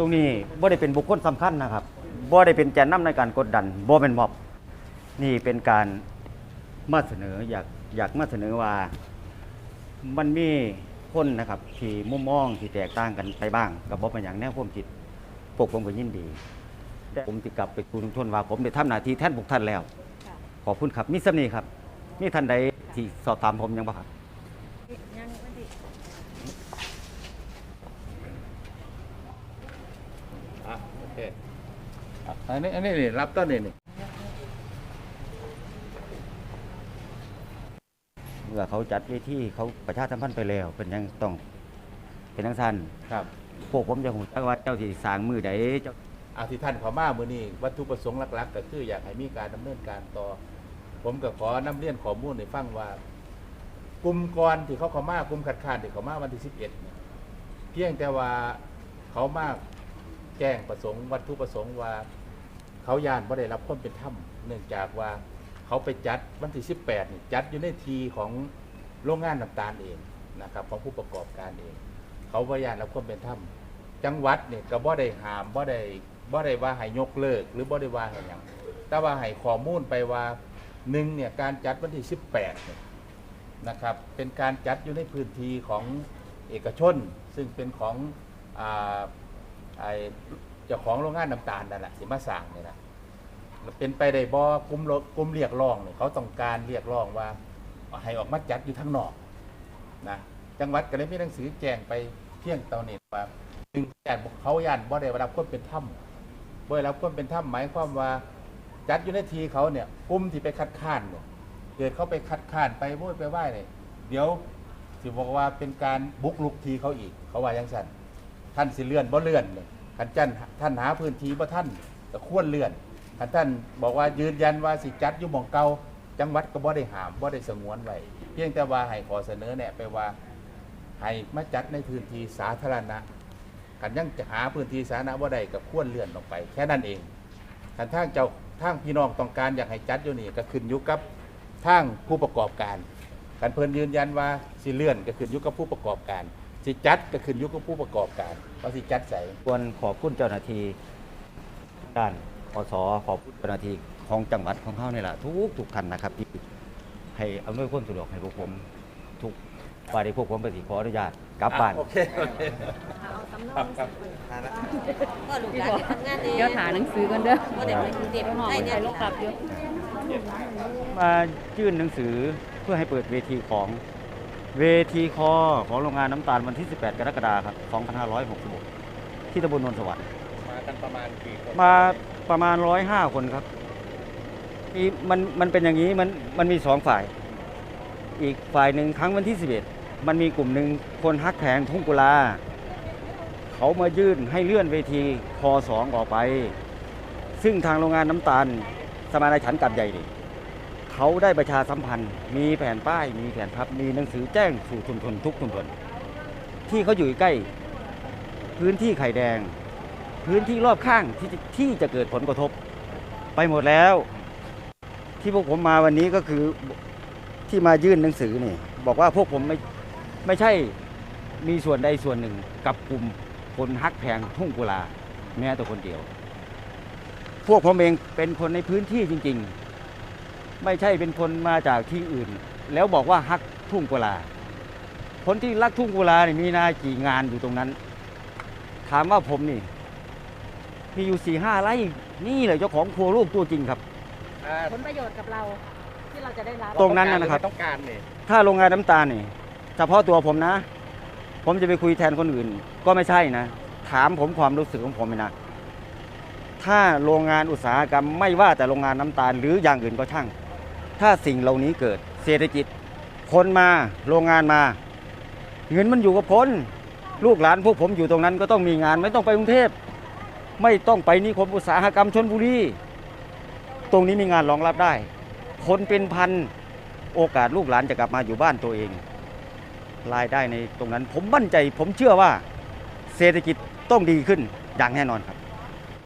ตรงนี้บ่ได้เป็นบุคคลสำคัญนะครับบ่ได้เป็นแกนนำในการกดดันบ่เป็นม็อบ นี่เป็นการมาเสนออยากอยากมาเสนอว่ามันมีคนนะครับที่มุมมองที่แตกต่างกันไปบ้างกับบ่เป็นอย่างแนวความคิดพวกผมก็ยินดีแต่ผมติกลับไปกรุงชนว่าผมได้ทำหน้าที่แทนพวกท่านแล้วค่ะขอบคุณครับมีสำนีครับ มีท่านใดที่สอบถามผมยังบ่ครับ ยังวันที่ อะโอเคอะอันนี้อันนี้นี่รับต้นนี่นี่เมื่อเขาจัดเวทีเขาประชาสัมพันธ์ไปแล้ว เป็นยังต้อง เป็นทั้งสั้นครับพวกผมจะหูจักว่าเจ้าที่สร้างมือใดเจ้าอาที่ท่านเขอมามือนี้วัตถุประสงค์หลักๆ ก็คืออยากให้มีการดำเนินการต่อ ผมก็ขอนำเรียนข้อมูลให้ฟังว่ากลุ่มก่อนที่เขาเขามากลุ่มขัดขานที่เขามาวันที่สิบเอ็ดเนี่ยเพียงแต่ว่าเขามา แจ้งประสงค์วัตถุประสงค์ว่าเขายานบ่ได้รับความเป็นธรรมเนื่องจากว่าเขาไปจัดวันที่สิบแปดนี่จัดอยู่ในทีของโรงงานน้ำตาลเองนะครับของผู้ประกอบการเอง เขาบ่ยานรับความเป็นธรรมจังหวัดเนี่ยก็บ่ได้หามบ่ได้บ่ได้ว่าให้ยกเลิก หรือบ่ได้ว่าให้หยังแต่ว่าให้ข้อมูลไปว่าหนึ่งเนี่ยการจัดวันที่ 18เนี่ยนะครับเป็นการจัดอยู่ในพื้นที่ของเอกชน ซึ่งเป็นของอ่า ไอเจ้าของโรงงานน้ำตาลนั่นแหละสิมาสร้างเนี่ยนะเป็นไปได้บ่กลุ่มโลกลุ่มเรียกร้องเนี่ยเขาต้องการเรียกร้องว่าให้ออกมาจัดอยู่ทั้งนอกนะจังหวัดก็เลยมีหนังสือแจ้งไปเพียงเตานี้ว่าหนึ่งญาติเขาญาติบ่ได้รับความเป็นธรรมบ่ได้รับความเป็นธรรมหมายความว่าจัดอยู่ในทีเขาเนี่ยกลุ่มที่ไปคัดค้านเนี่ยเกิดเขาไปคัดค้านไปโวยไปไหว้เนี่ยเดี๋ยวสิบอกว่าเป็นการบุกลุกทีเขาอีก เขาว่าย่างนั้น ท่านสิเลื่อนบ่เลื่อนเนี่ยขันจันท่านหาพื้นที่บ่ท่านก็ควรเลื่อนขันท่านบอกว่ายืนยันว่าสิจัดอยู่หมองเก่าจังหวัดก็บ่ได้หามบ่ได้สงวนไว้เพียงแต่ว่าให้ขอเสนอแนะไปว่าให้มาจัดในพื้นที่สาธารณะกันยังจะหาพื้นที่สาธารณะว่าใดกับควรเลื่อนลงไป แค่นั้นเองกันทางเจ้าทางพี่น้องต้องการอยากให้จัดอยู่นี่ก็ขึ้นอยู่กับทางผู้ประกอบการกันเพิ่นยืนยันว่าสิเลื่อนก็ขึ้นอยู่กับผู้ประกอบการ สิจัดก็ขึ้นอยู่กับผู้ประกอบการว่าสิจัดใส่ควรขอบคุณเจ้าหน้าที่ด้านอสขอบคุณเจ้าหน้าที่ของจังหวัดของเขานี่แหละทุกทุกท่านนะครับที่ให้อำนวยความสะดวกให้พวกผมทุกว่าได้พวกผมไปสิขออนุญาตกลับบ้าน โอเคโอเคเอาสำนวนก็ลูกหลานไปทำงานเองเดี๋ยวหาหนังสือกันเด้อก็เด็กไปกรุงเทพหอได้ไปเนี่ยถ่ายรูปกลับอยู่มายื่นหนังสือเพื่อให้เปิดเวทีของ เวทีคอของโรงงานน้ำตาลวันที่ 18 กรกฎาคม2566 ที่ตำบลนนสวัสดิ์มากันประมาณกี่คนมาประมาณ 105 คนครับอีมันมันเป็นอย่างนี้มันมันมีสองฝ่าย อีกฝ่ายหนึ่งครั้งวันที่ 11 มันมีกลุ่มหนึ่งคนฮักแพงทุ่งกุลา เขามายื่นให้เลื่อนเวทีคอสองออกไป ซึ่งทางโรงงานน้ำตาล สมานฉันท์กับใหญ่นี่ เขาได้ประชาสัมพันธ์ มีแผ่นป้าย มีแผ่นพับ มีหนังสือแจ้งสู่ชุมชนทุกชุมชนที่เขาอยู่ใกล้ พื้นที่ไข่แดง พื้นที่รอบข้างที่จะที่จะเกิดผลกระทบ ไปหมดแล้ว ที่พวกผมมาวันนี้ก็คือที่มายื่นหนังสือนี่ บอกว่าพวกผมไม่ไม่ใช่มีส่วนใดส่วนหนึ่งกับกลุ่มคนฮักแพงทุ่งกุลาแม้แต่คนเดียว พวกผมเองเป็นคนในพื้นที่จริง ๆ ไม่ใช่เป็นคนมาจากที่อื่น แล้วบอกว่าฮักทุ่งกุลา คนที่รักทุ่งกุลานี่มีนากี่งานอยู่ตรงนั้น ถามว่าผมนี่ มีอยู่สี่ห้าไร่นี่แหละเจ้าของโครัวลูกตัวจริงครับ อ่าผลประโยชน์กับเราที่เราจะได้รับตรงนั้นน่ะนะครับ ต้องการเนี่ยถ้าโรงงานน้ำตาลนี่เฉพาะตัวผมนะ ผมจะไปคุยแทนคนอื่น ก็ไม่ใช่นะ ถามผมความรู้สึกของผมเลยนะ ถ้าโรงงานอุตสาหกรรมไม่ว่าแต่โรงงานน้ำตาลหรืออย่างอื่นก็ช่าง ถ้าสิ่งเหล่านี้เกิด เศรษฐกิจ คนมาโรงงานมา เงินมันอยู่กับคนลูกหลานพวกผมอยู่ตรงนั้นก็ต้องมีงานไม่ต้องไปกรุงเทพไม่ต้องไปนิคมอุตสาหกรรมชนบุรีตรงนี้มีงานรองรับได้ คนเป็นพันโอกาสลูกหลานจะกลับมาอยู่บ้านตัวเอง รายได้ในตรงนั้น ผมมั่นใจ ผมเชื่อว่าเศรษฐกิจต้องดีขึ้นอย่างแน่นอนครับ